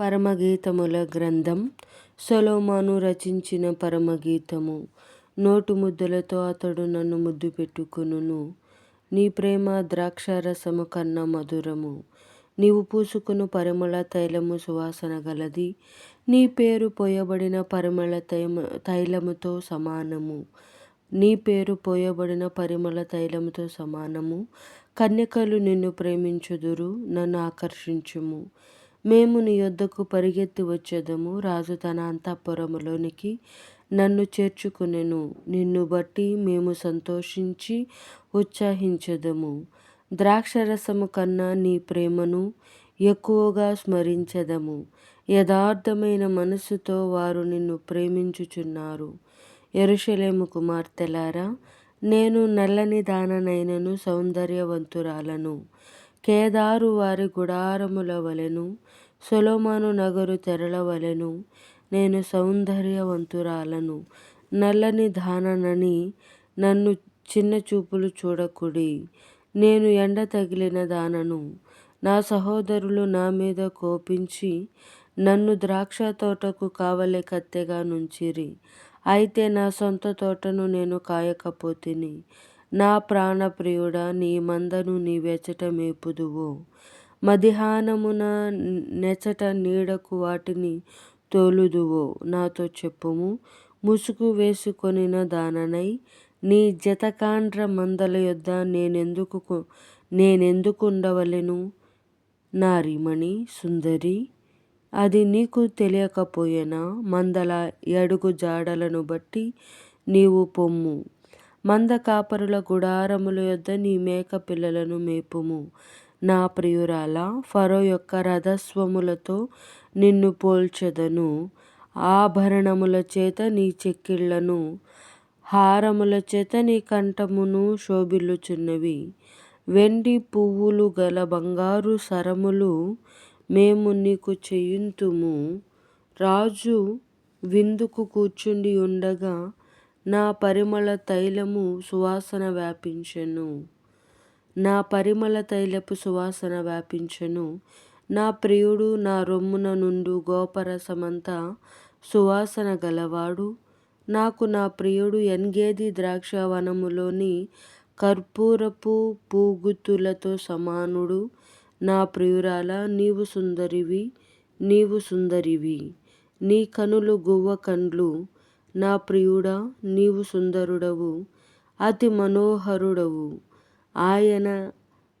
పరమగీతముల గ్రంథం. సొలోమాను రచించిన పరమగీతము. నోటు ముద్దలతో అతడు నన్ను ముద్దు పెట్టుకును నీ ప్రేమ ద్రాక్షారసము కన్నా మధురము. నీవు పూసుకును పరిమళ తైలము సువాసన గలది. నీ పేరు పోయబడిన పరిమళ తైమ తైలముతో సమానము. నీ పేరు పోయబడిన పరిమళ తైలముతో సమానము. కన్యకలు నిన్ను ప్రేమించుదురు నన్ను ఆకర్షించుము. మేము నీ యొద్దకు పరిగెత్తి వచ్చేదము. రాజు తన అంతఃపురములోనికి నన్ను చేర్చుకునెను. నిన్ను బట్టి మేము సంతోషించి ఉత్సాహించదము. ద్రాక్షరసము కన్నా నీ ప్రేమను ఎక్కువగా స్మరించదము. యథార్థమైన మనసుతో వారు నిన్ను ప్రేమించుచున్నారు. ఎరుషలేము కుమార్తెలారా నేను నల్లని దాననైనను సౌందర్యవంతురాలను. కేదారు వారి గుడారముల వలెను సొలొమోను నగరు తెరల వలెను నేను సౌందర్యవంతురాలను. నల్లని దాననని నన్ను చిన్న చూపులు చూడకుడి. నేను ఎండ తగిలిన దానను నా సహోదరులు నా మీద కోపించి నన్ను ద్రాక్ష తోటకు కావలే కత్తెగా నుంచిరి. అయితే నా సొంత తోటను నేను కాయకపోతిని. నా ప్రాణప్రియుడా నీ మందను నీ వెచ్చట మేపుదువు. మధ్యాహ్నమున నెచట నీడకు వాటిని తోలుదువో. నాతో చెప్పుము. ముసుగు వేసుకొనిన దాననై నీ జతకాండ్ర మందల యొద్ద నేనెందుకు నేనెందుకు ఉండవలెను? నారిమణి సుందరి అది నీకు తెలియకపోయేనా? మందల ఎడుగు జాడలను బట్టి నీవు పొమ్ము. మంద కాపరుల గుడారముల యొద్ద నీ మేక పిల్లలను మేపుము. నా ప్రియురాల ఫరో యొక్క రథస్వములతో నిన్ను పోల్చెదను. ఆభరణముల చేత నీ చెక్కిళ్ళను హారముల చేత నీ కంఠమును శోభిల్లుచున్నవి. వెండి పువ్వులు గల బంగారు సరములు మేము నీకు చేయుంతుము. రాజు విందుకు కూర్చుండి ఉండగా నా పరిమళ తైలము సువాసన వ్యాపించెను. నా పరిమళ తైలపు సువాసన వ్యాపించెను. నా ప్రియుడు నా రొమ్మున నుండు గోపరసమంతా సువాసన గలవాడు. నాకు నా ప్రియుడు ఎన్గేది ద్రాక్షవనములోని కర్పూరపు పూగుతులతో సమానుడు. నా ప్రియురాల నీవు సుందరివి నీవు సుందరివి. నీ కనులు గువ్వ కండ్లు నా ప్రియుడా నీవు సుందరుడవు అతి మనోహరుడవు. ఆయన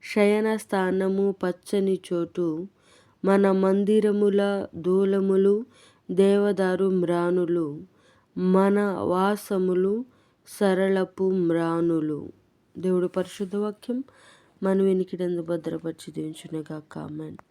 శయన స్థానము పచ్చని చోటు మన మందిరముల దూలములు దేవదారు మ్రానులు మన వాసములు సరళపు మ్రానులు. దేవుడు పరిశుద్ధ వాక్యం మన వెనికిడందు భద్రపరిచి దించునగా కామెంట్